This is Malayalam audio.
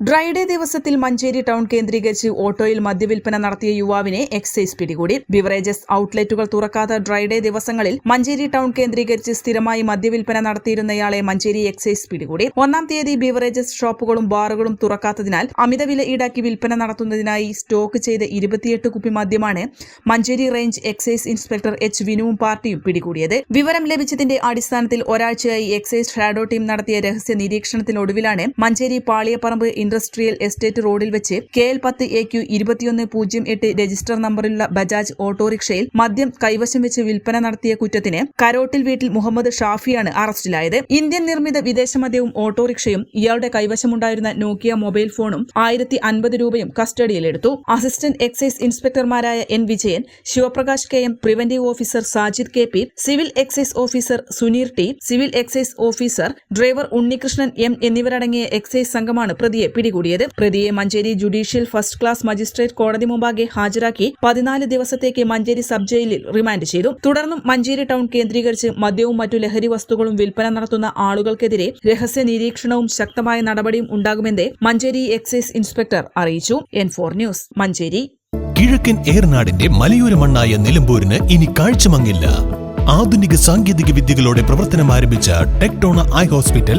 Dry day ദിവസത്തിൽ മഞ്ചേരി ടൗൺ കേന്ദ്രീകരിച്ച് ഓട്ടോയിൽ മദ്യവിൽപ്പന നടത്തിയ യുവാവിനെ എക്സൈസ് പിടികൂടി. ബിവറേജസ് ഔട്ട്ലെറ്റുകൾ തുറക്കാത്ത ഡ്രൈഡേ ദിവസങ്ങളിൽ മഞ്ചേരി ടൗൺ കേന്ദ്രീകരിച്ച് സ്ഥിരമായി മദ്യവിൽപ്പന നടത്തിയിരുന്നയാളെ മഞ്ചേരി എക്സൈസ് പിടികൂടി. ഒന്നാം തീയതി ബിവറേജസ് ഷോപ്പുകളും ബാറുകളും തുറക്കാത്തതിനാൽ അമിതവില ഈടാക്കി വിൽപ്പന നടത്തുന്നതിനായി സ്റ്റോക്ക് ചെയ്ത ഇരുപത്തിയെട്ട് കുപ്പി മദ്യമാണ് Manjeri range excise inspector H വിനുവും പാർട്ടിയും പിടികൂടിയത്. വിവരം ലഭിച്ചതിന്റെ അടിസ്ഥാനത്തിൽ ഒരാഴ്ചയായി എക്സൈസ് ഷാഡോ ടീം നടത്തിയ രഹസ്യ നിരീക്ഷണത്തിനൊടുവിലാണ് മഞ്ചേരി പാളിയപ്പറമ്പ് ഇൻഡസ്ട്രിയൽ എസ്റ്റേറ്റ് റോഡിൽ വെച്ച് കെ എൽ പത്ത് എ ക്യു ഇരുപത്തിയൊന്ന് പൂജ്യം എട്ട് രജിസ്റ്റർ നമ്പറിലുള്ള ബജാജ് ഓട്ടോറിക്ഷയിൽ മദ്യം കൈവശം വെച്ച് വിൽപ്പന നടത്തിയ കുറ്റത്തിന് കരോട്ടിൽ വീട്ടിൽ മുഹമ്മദ് ഷാഫിയാണ് അറസ്റ്റിലായത്. ഇന്ത്യൻ നിർമ്മിത വിദേശ മദ്യവും ഓട്ടോറിക്ഷയും ഇയാളുടെ കൈവശമുണ്ടായിരുന്ന നോക്കിയ മൊബൈൽ ഫോണും ആയിരത്തി അൻപത് രൂപയും കസ്റ്റഡിയിലെടുത്തു. Assistant excise ഇൻസ്പെക്ടർമാരായ N Vijayan Sivaprakash K M preventive officer Sajid K P civil excise officer Suneer T civil excise officer driver Unnikrishnan M എന്നിവരടങ്ങിയ എക്സൈസ് സംഘമാണ് പ്രതിയെ പിടികൂടിയത്. പ്രതിയെ Manjeri judicial first class magistrate കോടതി മുമ്പാകെ ഹാജരാക്കി പതിനാല് ദിവസത്തേക്ക് മഞ്ചേരി സബ് ജയിലിൽ റിമാൻഡ് ചെയ്തു. തുടർന്നും മഞ്ചേരി ടൗൺ കേന്ദ്രീകരിച്ച് മദ്യവും മറ്റു ലഹരി വസ്തുക്കളും വിൽപ്പന നടത്തുന്ന ആളുകൾക്കെതിരെ രഹസ്യ നിരീക്ഷണവും ശക്തമായ നടപടിയും ഉണ്ടാകുമെന്ന് മഞ്ചേരി എക്സൈസ് ഇൻസ്പെക്ടർ അറിയിച്ചു. N four news Manjeri. കിഴക്കൻ ഏർനാടിന്റെ മലയോര മണ്ണായ നിലമ്പൂരിന് ഇനി കാഴ്ചമങ്ങില്ല. ആധുനിക സാങ്കേതിക വിദ്യകളോടെ പ്രവർത്തനം ആരംഭിച്ച ടെക്ടോണ ഐ ഹോസ്പിറ്റൽ